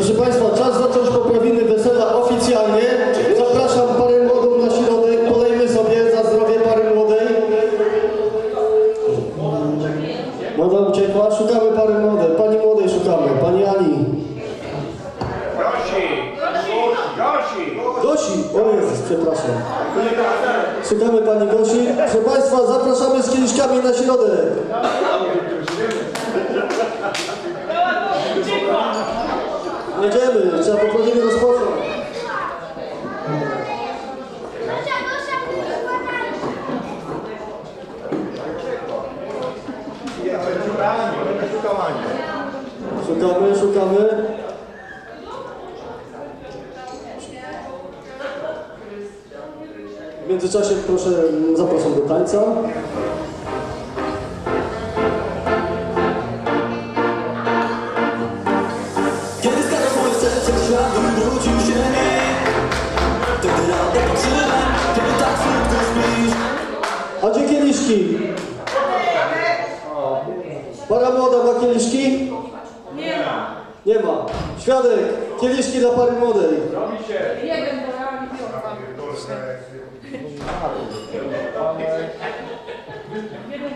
Proszę Państwa, czas zacząć poprawiny wesela oficjalnie. Zapraszam parę młodą na środek. Polejmy sobie za zdrowie pary młodej. Młoda uciekła. Szukamy pary młodej. Pani młodej szukamy. Pani Ani. Gosi! Gosi! Gosi. O Jezus, przepraszam. Szukamy Pani Gosi. Proszę Państwa, zapraszamy z kieliszkami na środek. Jedziemy. Trzeba poprawiny rozpocząć. Szukamy, szukamy. W międzyczasie proszę, zapraszam do tańca. Gdzie kieliszki? Para młoda ma kieliszki? Nie ma. Nie ma. Świadek, kieliszki dla pary młodej. Jeden, bo ja nie piłam. Jeden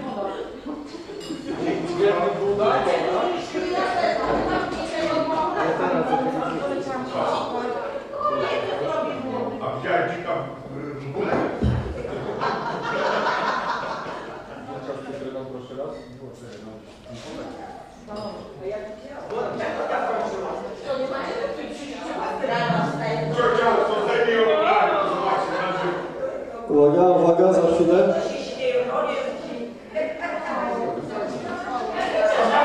Uwaga, uwaga, za chwilę.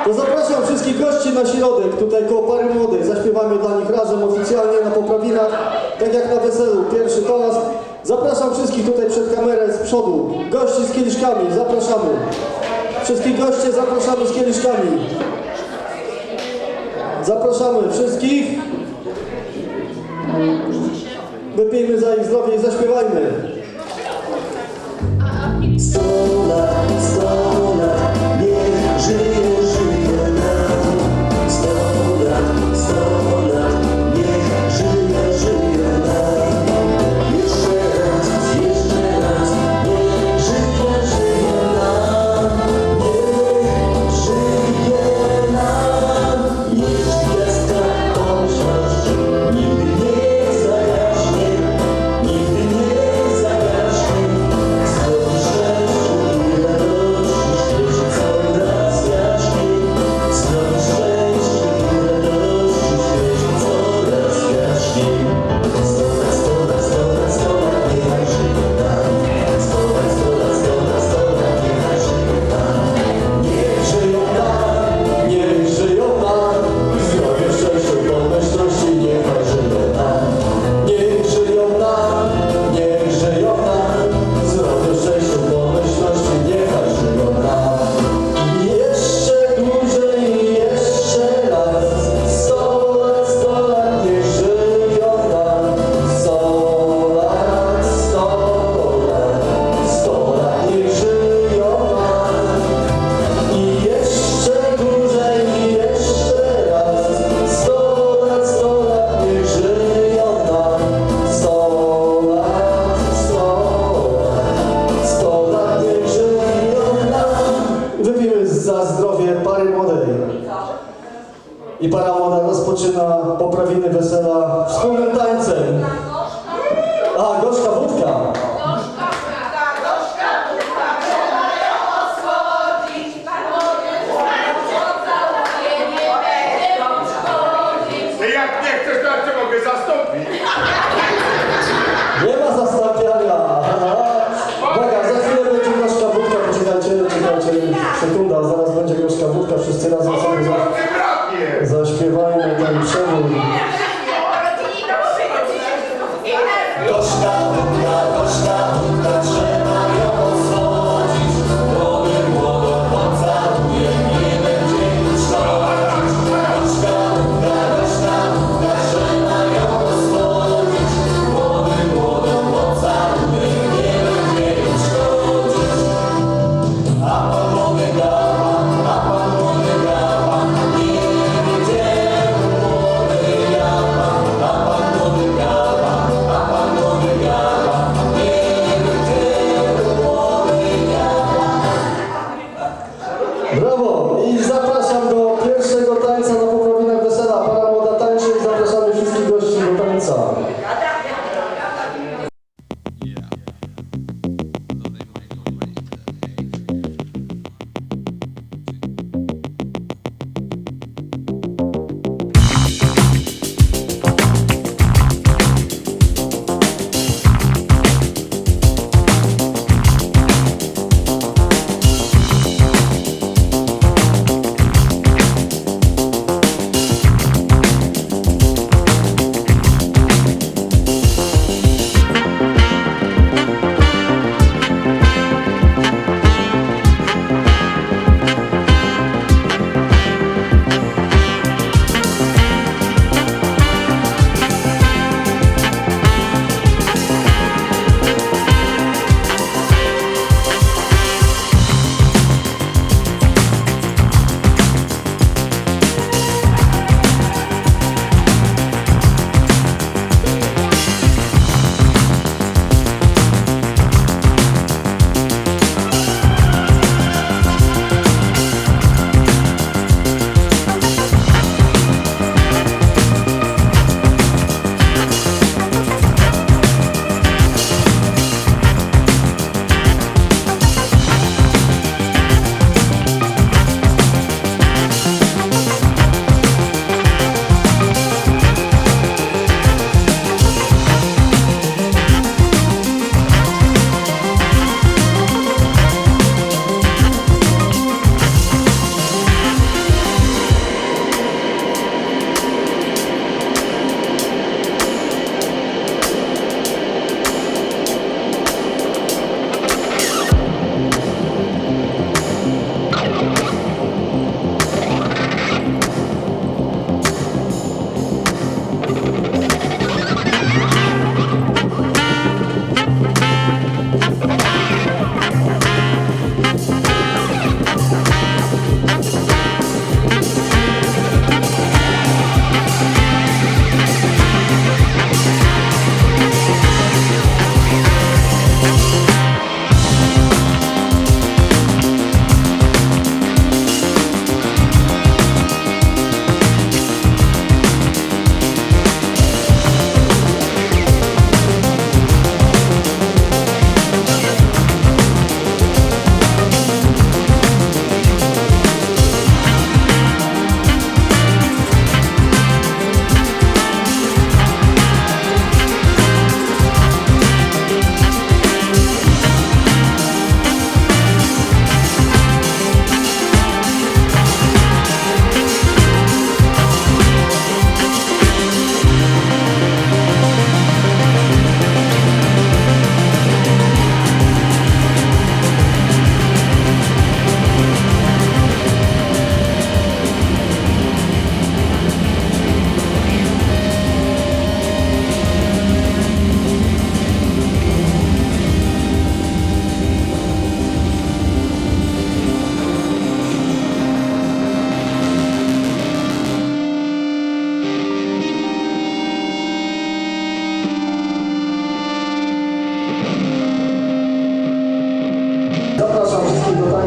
To zapraszam wszystkich gości na środek, tutaj koło pary młodej. Zaśpiewamy dla nich razem oficjalnie na poprawinach, tak jak na weselu. Pierwszy toast. Zapraszam wszystkich tutaj przed kamerę z przodu. Gości z kieliszkami, zapraszamy. Wszystkich goście zapraszamy z kieliszkami. Zapraszamy wszystkich. Wypijmy za ich zdrowie i zaśpiewajmy. I para młoda rozpoczyna poprawiny wesela wspólnym tańcem. A, gorzka wódka. Ty jak nie chcesz, to ja cię mogę zastąpić.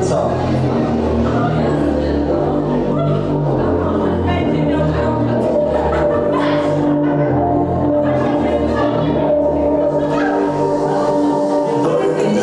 só.